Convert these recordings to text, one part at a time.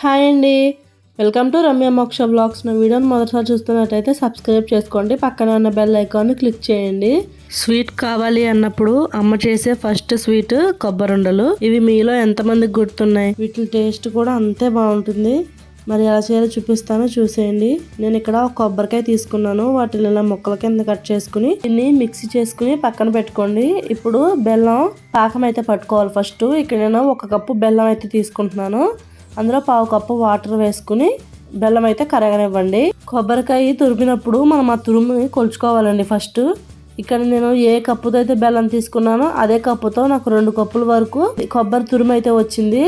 Hi అండి. Welcome to Ramya మోక్ష blogs నా వీడియోని మొదటిసారి చూస్తున్నట్టయితే సబ్స్క్రైబ్ చేసుకోండి. పక్కన ఉన్న బెల్ ఐకాన్ క్లిక్ చేయండి. స్వీట్ కావాలి అన్నప్పుడు అమ్మ చేసే ఫస్ట్ స్వీట్ కొబ్బరుండలు. ఇవి మీలో ఎంతమందికి గుర్తున్నాయి? వీటి టేస్ట్ కూడా అంతే బాగుంటుంది. మరి ఎలా చేయాలో చూపిస్తానో. చూసేయండి. నేను ఇక్కడ ఒక కొబ్బరికాయ తీసుకున్నాను. వాటిని ఇలా ముక్కల కింద కట్ చేసుకుని దీన్ని మిక్సీ చేసుకుని పక్కన పెట్టుకోండి. ఇప్పుడు బెల్లం పాకం అయితే పట్టుకోవాలి ఫస్ట్ ఇక్కడ నేను ఒక కప్పు బెల్లం అయితే తీసుకుంటున్నాను. అందులో పావు కప్పు వాటర్ వేసుకుని బెల్లం అయితే కరగనివ్వండి. కొబ్బరికాయ తురిమినప్పుడు మనం ఆ తురుముని కొలుచుకోవాలండి ఫస్ట్. ఇక్కడ నేను ఏ కప్పుతో అయితే బెల్లం తీసుకున్నానో అదే కప్పుతో నాకు రెండు కప్పుల వరకు కొబ్బరి తురుము అయితే వచ్చింది.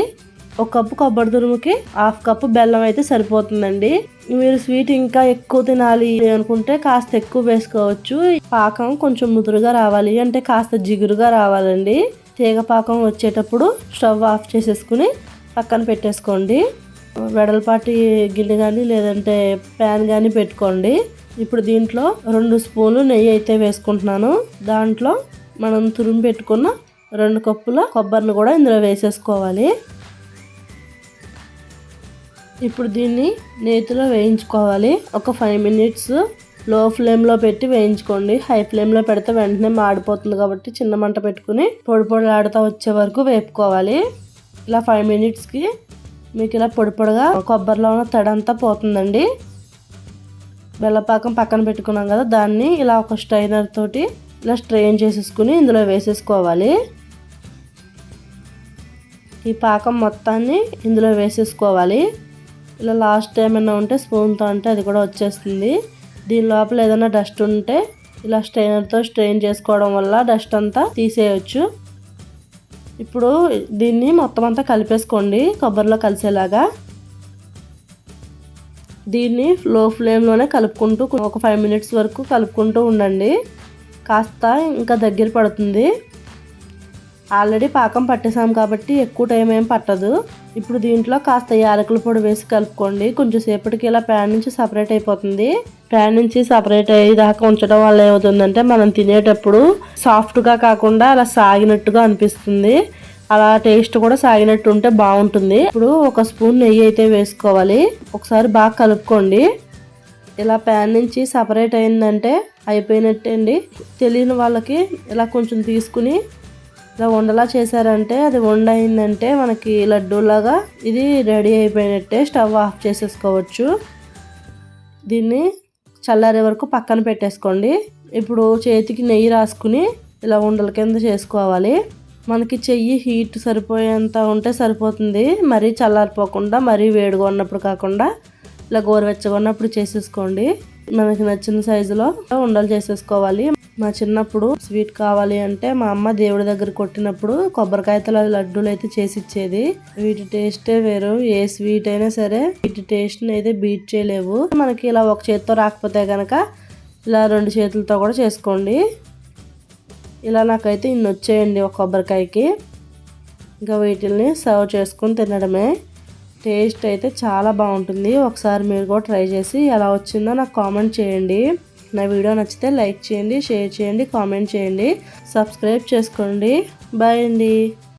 ఒక కప్పు కొబ్బరి తురుముకి హాఫ్ కప్పు బెల్లం అయితే సరిపోతుందండి. మీరు స్వీట్ ఇంకా ఎక్కువ తినాలి అనుకుంటే కాస్త ఎక్కువ వేసుకోవచ్చు. పాకం కొంచెం ముదురుగా రావాలి అంటే కాస్త జిగురుగా రావాలండి. తీగ పాకం వచ్చేటప్పుడు స్టవ్ ఆఫ్ చేసేసుకుని పక్కన పెట్టేసుకోండి. వెడల్పాటి గిన్నె కానీ లేదంటే ప్యాన్ కానీ పెట్టుకోండి. ఇప్పుడు దీంట్లో రెండు స్పూన్లు నెయ్యి అయితే వేసుకుంటున్నాను. దాంట్లో మనం తురిమి పెట్టుకున్న రెండు కప్పుల కొబ్బరిని కూడా ఇందులో వేసేసుకోవాలి. ఇప్పుడు దీన్ని నేతిలో వేయించుకోవాలి. ఒక ఫైవ్ మినిట్స్లో ఫ్లేమ్లో పెట్టి వేయించుకోండి. హై ఫ్లేమ్లో పెడితే వెంటనే మాడిపోతుంది కాబట్టి చిన్న మంట పెట్టుకుని పొడి పొడి ఆడుతూ వచ్చే వరకు వేపుకోవాలి. ఇలా ఫైవ్ మినిట్స్కి మీకు ఇలా పొడి పొడిగా కొబ్బరిలో ఉన్న తడంతా పోతుందండి. బెల్లపాకం పక్కన పెట్టుకున్నాం కదా దాన్ని ఇలా ఒక స్ట్రైనర్ తోటి ఇలా స్ట్రెయిన్ చేసేసుకుని ఇందులో వేసేసుకోవాలి. ఈ పాకం మొత్తాన్ని ఇందులో వేసేసుకోవాలి. ఇలా లాస్ట్ ఏమైనా ఉంటే స్పూన్తో అంటే అది కూడా వచ్చేస్తుంది. దీని లోపల ఏదైనా డస్ట్ ఉంటే ఇలా స్ట్రైనర్తో స్ట్రెయిన్ చేసుకోవడం వల్ల డస్ట్ అంతా తీసేయచ్చు. ఇప్పుడు దీన్ని మొత్తం అంతా కలిపేసుకోండి కొబ్బరిలో కలిసేలాగా. దీన్ని లో ఫ్లేమ్లోనే కలుపుకుంటూ ఒక ఫైవ్ మినిట్స్ వరకు కలుపుకుంటూ ఉండండి. కాస్త ఇంకా దగ్గర పడుతుంది. ఆల్రెడీ పాకం పట్టేసాం కాబట్టి ఎక్కువ టైం ఏం పట్టదు. ఇప్పుడు దీంట్లో కాస్త యాలకుల పొడి వేసి కలుపుకోండి. కొంచెం సేపటికి ఇలా ప్యాన్ నుంచి సపరేట్ అయిపోతుంది. ప్యాన్ నుంచి సపరేట్ అయ్యేదాకా ఉంచడం వల్ల ఏమవుతుందంటే మనం తినేటప్పుడు సాఫ్ట్గా కాకుండా అలా సాగినట్టుగా అనిపిస్తుంది. అలా టేస్ట్ కూడా సాగినట్టు ఉంటే బాగుంటుంది. ఇప్పుడు ఒక స్పూన్ నెయ్యి అయితే వేసుకోవాలి. ఒకసారి బాగా కలుపుకోండి. ఇలా ప్యాన్ నుంచి సపరేట్ అయిందంటే అయిపోయినట్టే అండి తెలియని వాళ్ళకి ఇలా కొంచెం తీసుకుని ఇలా ఉండలా చేశారంటే అది వండ అయిందంటే మనకి లడ్డూలాగా ఇది రెడీ అయిపోయినట్టే స్టవ్ ఆఫ్ చేసేసుకోవచ్చు. దీన్ని చల్లారే వరకు పక్కన పెట్టేసుకోండి. ఇప్పుడు చేతికి నెయ్యి రాసుకుని ఇలా ఉండల కింద చేసుకోవాలి. మనకి చెయ్యి హీట్ సరిపోయేంత ఉంటే సరిపోతుంది. మరీ చల్లారిపోకుండా మరీ వేడిగా ఉన్నప్పుడు కాకుండా ఇలా గోరువెచ్చగా ఉన్నప్పుడు చేసేసుకోండి. మనకి నచ్చిన సైజులో ఉండలు చేసేసుకోవాలి. మా చిన్నప్పుడు స్వీట్ కావాలి అంటే మా అమ్మ దేవుడి దగ్గర కొట్టినప్పుడు కొబ్బరికాయతల లడ్డూలు అయితే చేసి ఇచ్చేది వీటి టేస్టే వేరు. ఏ స్వీట్ అయినా సరే వీటి టేస్ట్ని అయితే బీట్ చేయలేవు. మనకి ఇలా ఒక చేతితో రాకపోతే కనుక ఇలా రెండు చేతులతో కూడా చేసుకోండి. ఇలా నాకైతే ఇన్ని వచ్చేయండి ఒక కొబ్బరికాయకి. ఇంకా వీటిల్ని సర్వ్ చేసుకుని తినడమే. టేస్ట్ అయితే చాలా బాగుంటుంది. ఒకసారి మీరు కూడా ట్రై చేసి ఎలా వచ్చిందో నాకు కామెంట్ చేయండి. నా వీడియో నచ్చితే లైక్ చేయండి షేర్ చేయండి కామెంట్ చేయండి. సబ్స్క్రైబ్ చేసుకోండి. బాయ్ అండి.